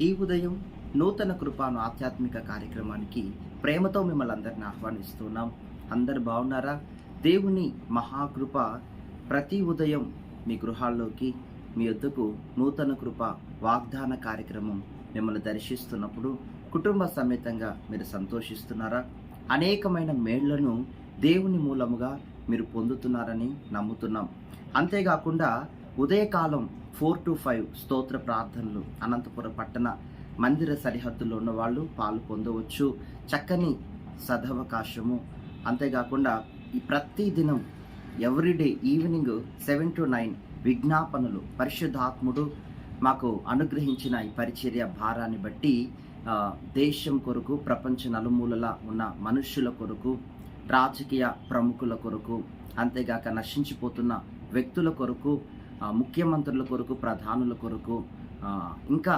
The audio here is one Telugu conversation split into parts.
ఈ ఉదయం నూతన కృపాను ఆధ్యాత్మిక కార్యక్రమానికి ప్రేమతో మిమ్మల్ని అందరిని ఆహ్వానిస్తున్నాం అందరు బాగున్నారా? దేవుని మహాకృప ప్రతి ఉదయం మీ గృహాల్లోకి మీ వద్దకు నూతన కృప వాగ్దాన కార్యక్రమం మిమ్మల్ని దర్శిస్తున్నప్పుడు కుటుంబ సమేతంగా మీరు సంతోషిస్తున్నారా? అనేకమైన మేళ్ళను దేవుని మూలముగా మీరు పొందుతున్నారని నమ్ముతున్నాం. అంతేకాకుండా ఉదయకాలం ఫోర్ టు ఫైవ్ స్తోత్ర ప్రార్థనలు అనంతపురం పట్టణ మందిర సరిహద్దుల్లో ఉన్న వాళ్ళు పాలు పొందవచ్చు. చక్కని సదవకాశము. అంతేకాకుండా ఈ ప్రతి దినం everyday evening seven to nine విజ్ఞాపనలు. పరిశుద్ధాత్ముడు మాకు అనుగ్రహించిన ఈ పరిచర్య భారాన్ని బట్టి దేశం కొరకు ప్రపంచ నలుమూలలా ఉన్న మనుష్యుల కొరకు రాజకీయ ప్రముఖుల కొరకు అంతేగాక నశించిపోతున్న వ్యక్తుల కొరకు ముఖ్యమంత్రుల కొరకు ప్రధానుల కొరకు ఇంకా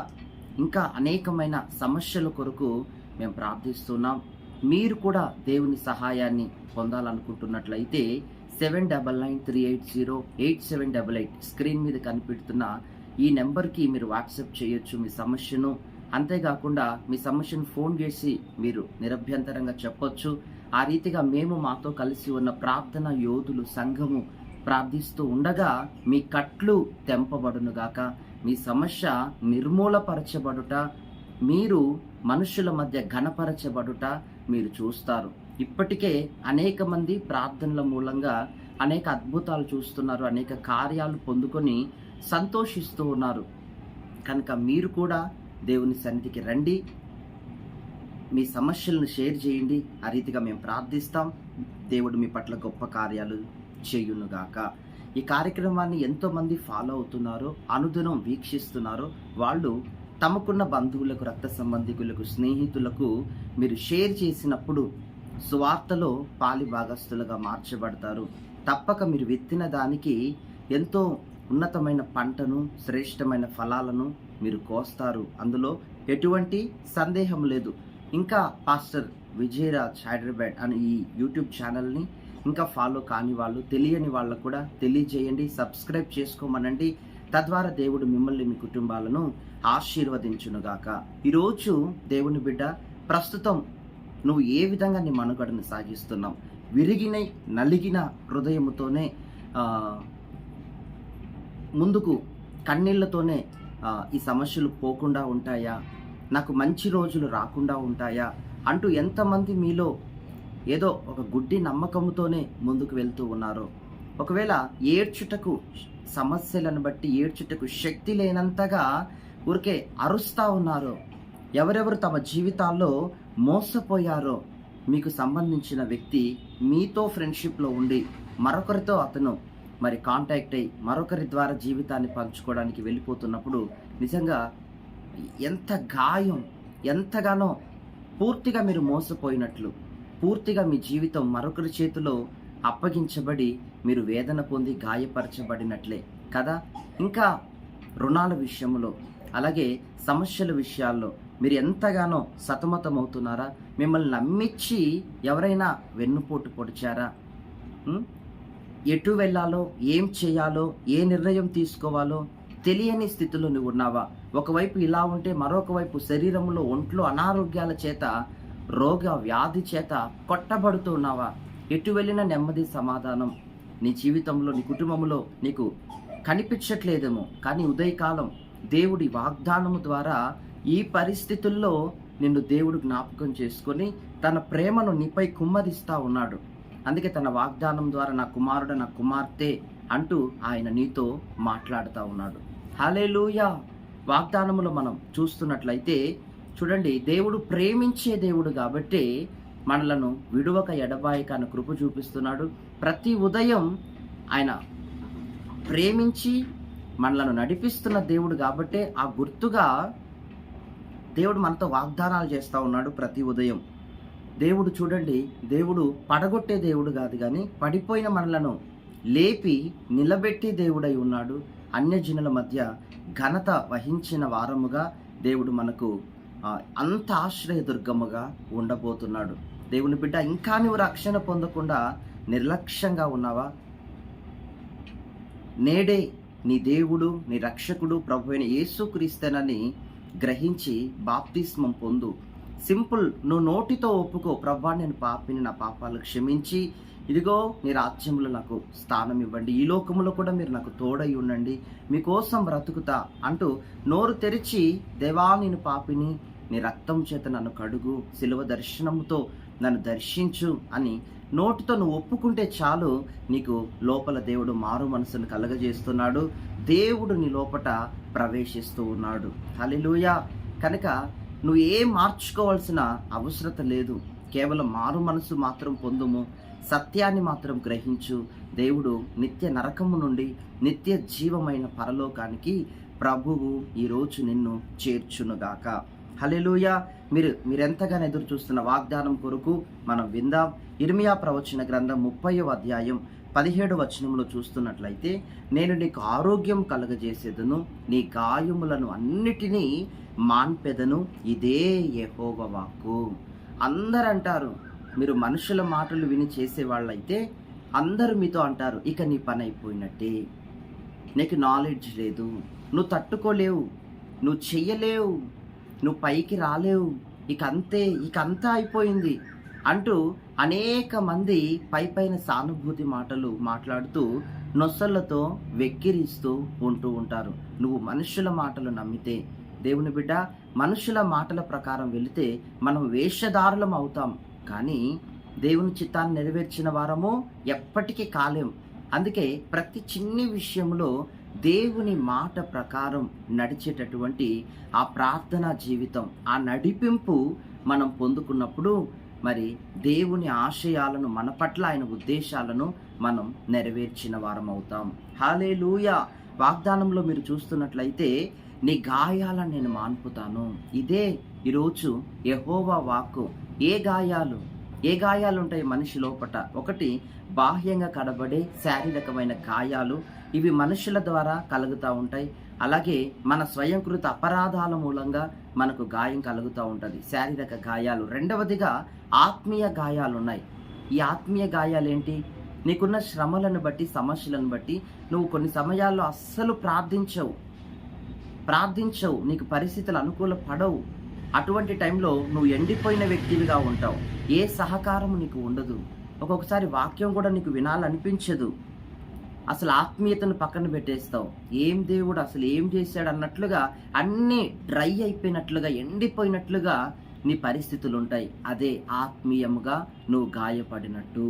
ఇంకా అనేకమైన సమస్యల కొరకు మేము ప్రార్థిస్తున్నాం. మీరు కూడా దేవుని సహాయాన్ని పొందాలనుకుంటున్నట్లయితే seven double nine three eight zero eight seven double eight screen మీద కనిపెడుతున్న ఈ నెంబర్కి మీరు వాట్సాప్ చేయొచ్చు మీ సమస్యను. అంతేకాకుండా మీ సమస్యను ఫోన్ చేసి మీరు నిరభ్యంతరంగా చెప్పొచ్చు. ఆ రీతిగా మేము మాతో కలిసి ఉన్న ప్రార్థన యోధులు సంఘము ప్రార్థిస్తూ ఉండగా మీ కట్లు తెంపబడునుగాక. మీ సమస్య నిర్మూలపరచబడుట మీరు మనుషుల మధ్య ఘనపరచబడుట మీరు చూస్తారు. ఇప్పటికే అనేక మంది ప్రార్థనల మూలంగా అనేక అద్భుతాలు చూస్తున్నారు అనేక కార్యాలు పొందుకొని సంతోషిస్తూ ఉన్నారు. కనుక మీరు కూడా దేవుని సన్నిధికి రండి. మీ సమస్యలను షేర్ చేయండి. ఆ రీతిగా మేము ప్రార్థిస్తాం. దేవుడు మీ పట్ల గొప్ప కార్యాలు చేయునుగాక. ఈ కార్యక్రమాన్ని ఎంతోమంది ఫాలో అవుతున్నారో అనుదినం వీక్షిస్తున్నారో వాళ్ళు తమకున్న బంధువులకు రక్త సంబంధికులకు స్నేహితులకు మీరు షేర్ చేసినప్పుడు సువార్తలో పాలి భాగస్థులుగా మార్చబడతారు. తప్పక మీరు విత్తిన దానికి ఎంతో ఉన్నతమైన పంటను శ్రేష్టమైన ఫలాలను మీరు కోస్తారు. అందులో ఎటువంటి సందేహం లేదు. ఇంకా పాస్టర్ విజయరాజ్ హైదరాబాద్ అనే ఈ యూట్యూబ్ ఛానల్ని ఇంకా ఫాలో కాని వాళ్ళు తెలియని వాళ్ళకు కూడా తెలియజేయండి సబ్స్క్రైబ్ చేసుకోమనండి. తద్వారా దేవుడు మిమ్మల్ని మీ కుటుంబాలను ఆశీర్వదించునుగాక ఈరోజు దేవుని బిడ్డ ప్రస్తుతం నువ్వు ఏ విధంగా నీ మనుగడను సాగిస్తున్నావు? విరిగిన నలిగిన హృదయముతోనే ముందుకు కన్నీళ్ళతోనే ఈ సమస్యలు పోకుండా ఉంటాయా? నాకు మంచి రోజులు రాకుండా ఉంటాయా? అంటూ ఎంతమంది మీలో ఏదో ఒక గుడ్డి నమ్మకంతోనే ముందుకు వెళ్తూ ఉన్నారో. ఒకవేళ ఏడ్చుటకు సమస్యలను బట్టి ఏడ్చుటకు శక్తి లేనంతగా ఊరికే అరుస్తూ ఉన్నారో ఎవరెవరు తమ జీవితాల్లో మోసపోయారో మీకు సంబంధించిన వ్యక్తి మీతో ఫ్రెండ్షిప్లో ఉండి మరొకరితో అతను మరి కాంటాక్ట్ అయ్యి మరొకరి ద్వారా జీవితాన్ని పంచుకోవడానికి వెళ్ళిపోతున్నప్పుడు నిజంగా ఎంత గాయం ఎంతగానో పూర్తిగా మీరు మోసపోయినట్లు పూర్తిగా మీ జీవితం మరొకరి చేతిలో అప్పగించబడి మీరు వేదన పొంది గాయపరచబడినట్లే కదా? ఇంకా రుణాల విషయంలో అలాగే సమస్యల విషయాల్లో మీరు ఎంతగానో సతమతమవుతున్నారా? మిమ్మల్ని నమ్మించి ఎవరైనా వెన్నుపోటు పొడిచారా? ఎటు వెళ్ళాలో ఏం చేయాలో ఏ నిర్ణయం తీసుకోవాలో తెలియని స్థితిలో నువ్వు ఉన్నావా? ఒకవైపు ఇలా ఉంటే మరొక వైపు శరీరంలో ఒంట్లో అనారోగ్యాల చేత రోగ వ్యాధి చేత కొట్టబడుతూ ఉన్నావా? ఎటు వెళ్ళిన నెమ్మది సమాధానం. నీ జీవితంలో నీ కుటుంబంలో నీకు కనిపించట్లేదేమో. కానీ ఉదయకాలం దేవుడి వాగ్దానము ద్వారా ఈ పరిస్థితుల్లో నిన్ను దేవుడు జ్ఞాపకం చేసుకొని తన ప్రేమను నీపై కుమ్మరిస్తా ఉన్నాడు. అందుకే తన వాగ్దానం ద్వారా నా కుమారుడు నా కుమార్తె అంటూ ఆయన నీతో మాట్లాడుతూ ఉన్నాడు. హలేలుయా వాగ్దానములో మనం చూస్తున్నట్లయితే చూడండి దేవుడు ప్రేమించే దేవుడు కాబట్టి మనలను విడువక ఎడబాయిక అని కృప చూపిస్తున్నాడు. ప్రతి ఉదయం ఆయన ప్రేమించి మనలను నడిపిస్తున్న దేవుడు కాబట్టే ఆ గుర్తుగా దేవుడు మనతో వాగ్దానాలు చేస్తూ ఉన్నాడు ప్రతి ఉదయం. దేవుడు చూడండి దేవుడు పడగొట్టే దేవుడు కాదు కానీ పడిపోయిన మనలను లేపి నిలబెట్టి దేవుడై ఉన్నాడు. అన్యజనుల మధ్య ఘనత వహించిన వారముగా దేవుడు మనకు అంత ఆశ్రయదుర్గముగా ఉండబోతున్నాడు. దేవుని బిడ్డ ఇంకా నువ్వు రక్షణ పొందకుండా నిర్లక్ష్యంగా ఉన్నావా? నేడే నీ దేవుడు నీ రక్షకుడు ప్రభు అయిన యేసుక్రీస్తేనని గ్రహించి బాప్తిస్మం పొందు. సింపుల్ నువ్వు నోటితో ఒప్పుకో ప్రభా నేను పాపిని నా పాపాలు క్షమించి ఇదిగో నీ రాజ్యంలో నాకు స్థానం ఇవ్వండి. ఈ లోకములో కూడా మీరు నాకు తోడై ఉండండి. మీకోసం బ్రతుకుతా అంటూ నోరు తెరిచి దేవా నేను పాపిని నీ రక్తం చేత నన్ను కడుగు సిలువ దర్శనముతో నన్ను దర్శించు అని నోటితో నువ్వు ఒప్పుకుంటే చాలు నీకు లోపల దేవుడు మారు మనసును కలగజేస్తున్నాడు. దేవుడు నీ లోపట ప్రవేశిస్తూ ఉన్నాడు. హలిలుయ కనుక నువ్వు ఏం మార్చుకోవాల్సిన అవసరత లేదు. కేవలం మారు మనసు మాత్రం పొందుము. సత్యాన్ని మాత్రం గ్రహించు. దేవుడు నిత్య నరకము నుండి నిత్య జీవమైన పరలోకానికి ప్రభువు ఈరోజు నిన్ను చేర్చునుగాక. హలెలుయ మీరు మీరెంతగానో ఎదురు చూస్తున్న వాగ్దానం కొరకు మనం విందాం. ఇర్మియా ప్రవచన గ్రంథం ముప్పయో అధ్యాయం పదిహేడు వచనంలో చూస్తున్నట్లయితే నేను నీకు ఆరోగ్యం కలగజేసేదను నీ గాయములను అన్నిటినీ మాన్పెదను ఇదే యహోవ వాక్కు. అందరంటారు మీరు మనుషుల మాటలు విని చేసేవాళ్ళైతే అందరూ మీతో అంటారు ఇక నీ పని అయిపోయినట్టే. నీకు నాలెడ్జ్ లేదు. నువ్వు తట్టుకోలేవు. నువ్వు చెయ్యలేవు. నువ్వు పైకి రాలేవు. ఇక అంతే ఇక అంతా అయిపోయింది. అంటూ అనేక మంది పై పైన సానుభూతి మాటలు మాట్లాడుతూ నొసళ్ళతో వెక్కిరిస్తూ ఉంటూ ఉంటారు. నువ్వు మనుషుల మాటలు నమ్మితే దేవుని బిడ్డ మనుషుల మాటల ప్రకారం వెళితే మనం వేషధారులం అవుతాం. కానీ దేవుని చిత్తాన్ని నెరవేర్చిన వారము ఎప్పటికీ కాలేం. అందుకే ప్రతి చిన్ని విషయంలో దేవుని మాట ప్రకారం నడిచేటటువంటి ఆ ప్రార్థనా జీవితం ఆ నడిపింపు మనం పొందుకున్నప్పుడు మరి దేవుని ఆశయాలను మన పట్ల ఆయన ఉద్దేశాలను మనం నెరవేర్చిన వారం అవుతాం హాలే వాగ్దానంలో మీరు చూస్తున్నట్లయితే నీ గాయాలను నేను మాన్పుతాను. ఇదే ఈరోజు యహోవా వాక్కు. ఏ గాయాలు? ఏ గాయాలు ఉంటాయి మనిషి లోపట? ఒకటి బాహ్యంగా కడబడే శారీరకమైన గాయాలు. ఇవి మనుషుల ద్వారా కలుగుతూ ఉంటాయి. అలాగే మన స్వయంకృత అపరాధాల మూలంగా మనకు గాయం కలుగుతూ ఉంటుంది. శారీరక గాయాలు. రెండవదిగా ఆత్మీయ గాయాలు ఉన్నాయి ఈ ఆత్మీయ గాయాలు ఏంటి నీకున్న శ్రమలను బట్టి సమస్యలను బట్టి నువ్వు కొన్ని సమయాల్లో అస్సలు ప్రార్థించవు. ప్రార్థించవు నీకు పరిస్థితులు అనుకూల పడవు. అటువంటి టైంలో నువ్వు ఎండిపోయిన వ్యక్తివిగా ఉంటావు. ఏ సహకారం నీకు ఉండదు. ఒక్కొక్కసారి వాక్యం కూడా నీకు వినాలనిపించదు. అసలు ఆత్మీయతను పక్కన పెట్టేస్తావు. ఏం దేవుడు అసలు ఏం చేశాడు అన్నట్లుగా అన్నీ డ్రై అయిపోయినట్లుగా ఎండిపోయినట్లుగా నీ పరిస్థితులు ఉంటాయి అదే ఆత్మీయముగా నువ్వు గాయపడినట్టు.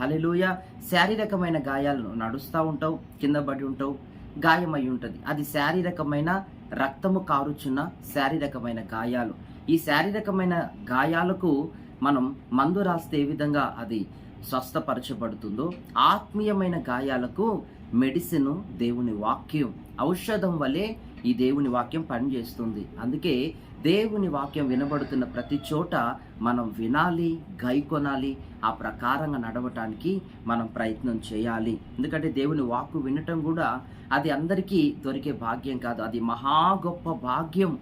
హలెలుయ శారీరకమైన గాయాలను నడుస్తూ ఉంటావు కింద పడి ఉంటావు. గాయమై ఉంటుంది అది శారీరకమైన రక్తము కారుచున్న శారీరకమైన గాయాలు. ఈ శారీరకమైన గాయాలకు మనం మందు రాస్తే ఏ విధంగా అది స్వస్థపరచబడుతుందో ఆత్మీయమైన గాయాలకు మెడిసిన్ దేవుని వాక్యం ఔషధం వలె ఈ దేవుని వాక్యం పనిచేస్తుంది. అందుకే దేవుని వాక్యం వినబడుతున్న ప్రతి చోట మనం వినాలి గైకొనాలి ఆ ప్రకారంగా నడవటానికి మనం ప్రయత్నం చేయాలి. ఎందుకంటే దేవుని వాక్కు వినటం కూడా అది అందరికీ దొరికే భాగ్యం కాదు. అది మహా గొప్ప భాగ్యం.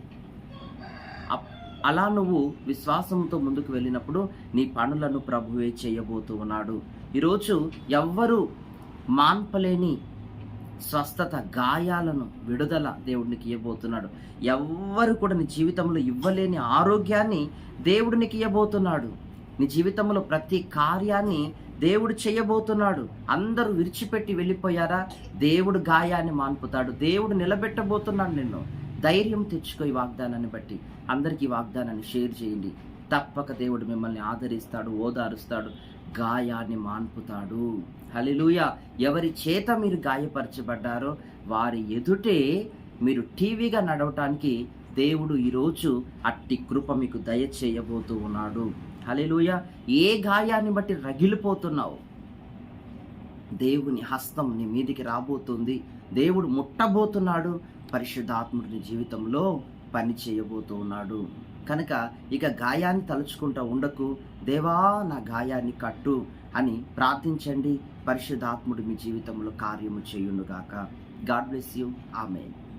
అలా నువ్వు విశ్వాసంతో ముందుకు వెళ్ళినప్పుడు నీ పనులను ప్రభువే చేయబోతూ ఉన్నాడు. ఈరోజు ఎవ్వరు మాన్పలేని స్వస్థత గాయాలను విడుదల దేవుడికి ఇవ్వబోతున్నాడు ఎవ్వరు కూడా నీ జీవితంలో ఇవ్వలేని ఆరోగ్యాన్ని దేవుడినికి ఇవ్వబోతున్నాడు నీ జీవితంలో ప్రతి కార్యాన్ని దేవుడు చేయబోతున్నాడు. అందరూ విరిచిపెట్టి వెళ్ళిపోయారా? దేవుడు గాయాన్ని మాన్పుతాడు. దేవుడు నిలబెట్టబోతున్నాడు నిన్ను. ధైర్యం తెచ్చుకో ఈ వాగ్దానాన్ని బట్టి. అందరికీ వాగ్దానాన్ని షేర్ చేయండి. తప్పక దేవుడు మిమ్మల్ని ఆదరిస్తాడు ఓదారుస్తాడు గాయాన్ని మాన్పుతాడు. హలిలుయ ఎవరి చేత మీరు గాయపరచబడ్డారో వారి ఎదుటే మీరు టీవీగా నడవటానికి దేవుడు ఈరోజు అట్టి కృప మీకు దయచేయబోతూ ఉన్నాడు. హలిలుయ ఏ గాయాన్ని బట్టి రగిలిపోతున్నావు? దేవుని హస్తం నీ మీదికి రాబోతుంది. దేవుడు ముట్టబోతున్నాడు. పరిశుద్ధాత్ముడిని జీవితంలో పని చేయబోతూ ఉన్నాడు. కనుక ఇక గాయాన్ని తలుచుకుంటూ ఉండకు. దేవా నా గాయాన్ని కట్టు. అని ప్రార్థించండి. పరిశుద్ధాత్ముడు మీ జీవితంలో కార్యము చేయునుగాక. God bless you. ఆమెన్.